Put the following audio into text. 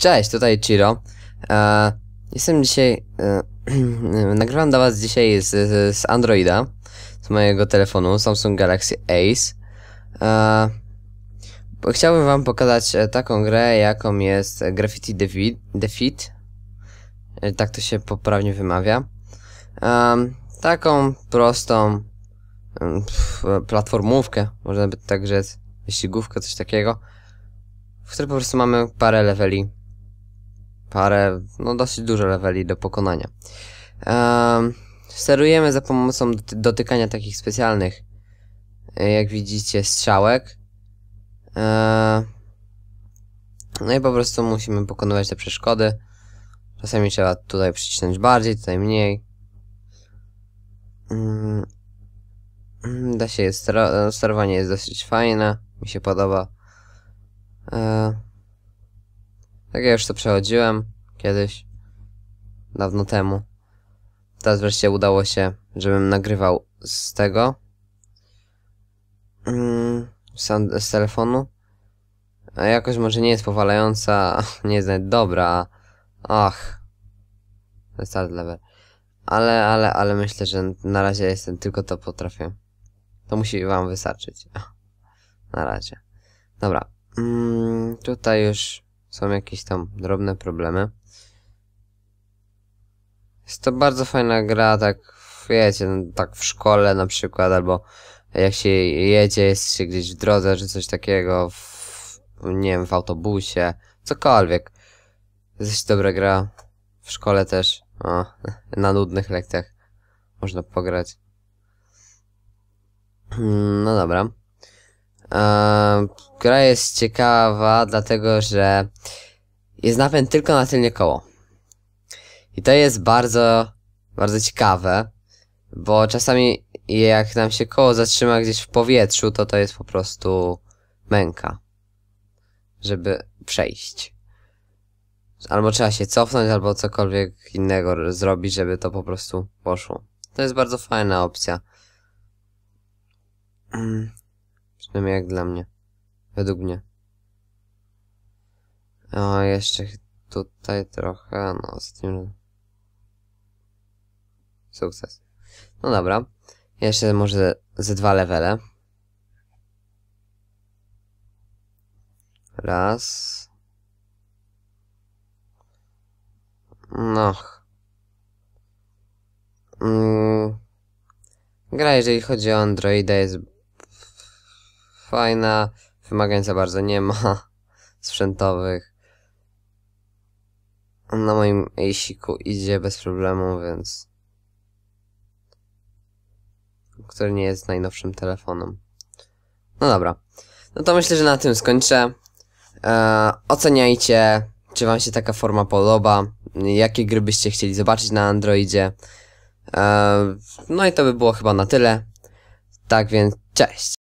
Cześć, tutaj Chiro. E, jestem dzisiaj. E, nagrywam dla Was dzisiaj z, z, Androida, z mojego telefonu Samsung Galaxy Ace. E, chciałbym Wam pokazać e, taką grę, jaką jest Graffiti Defeat. E, tak to się poprawnie wymawia. E, taką prostą pf, platformówkę, można by tak rzec, wyścigówkę, coś takiego, w której po prostu mamy parę leveli parę, no dosyć dużo leveli do pokonania. Um, sterujemy za pomocą doty dotykania takich specjalnych, e, jak widzicie, strzałek. E, no i po prostu musimy pokonywać te przeszkody. Czasami trzeba tutaj przycisnąć bardziej, tutaj mniej. Mm, Da się, sterowanie jest dosyć fajne, mi się podoba. E, tak ja już to przechodziłem kiedyś, dawno temu. Teraz wreszcie udało się, żebym nagrywał z tego, mm, z, z telefonu. A jakoś może nie jest powalająca, nie jest nawet dobra. Ach, hard level. Ale, ale, ale myślę, że na razie jestem tylko to potrafię. To musi wam wystarczyć. Na razie. Dobra. Mm, tutaj już są jakieś tam drobne problemy. Jest to bardzo fajna gra, tak wiecie, no, tak w szkole na przykład, albo jak się jedzie, jest się gdzieś w drodze, czy coś takiego, w, nie wiem, w autobusie, cokolwiek. Jest dobra gra. W szkole też. O, na nudnych lekcjach można pograć. Hmm, No dobra. Eee, gra jest ciekawa, dlatego że jest napęd tylko na tylnie koło. I to jest bardzo, bardzo ciekawe, bo czasami jak nam się koło zatrzyma gdzieś w powietrzu, to to jest po prostu męka, żeby przejść. Albo trzeba się cofnąć, albo cokolwiek innego zrobić, żeby to po prostu poszło. To jest bardzo fajna opcja. Przynajmniej jak dla mnie. Według mnie. O, jeszcze tutaj trochę, no ostatnim... Sukces. No dobra. Jeszcze może ze dwa levele. Raz. No. Mm. Gra, jeżeli chodzi o Androida, jest fajna. Wymagań za bardzo nie ma sprzętowych. Na moim Ace'iku idzie bez problemu, więc... Który nie jest najnowszym telefonem. No dobra. No to myślę, że na tym skończę. Eee, oceniajcie, czy wam się taka forma podoba. Jakie gry byście chcieli zobaczyć na Androidzie. Eee, no i to by było chyba na tyle. Tak więc, cześć!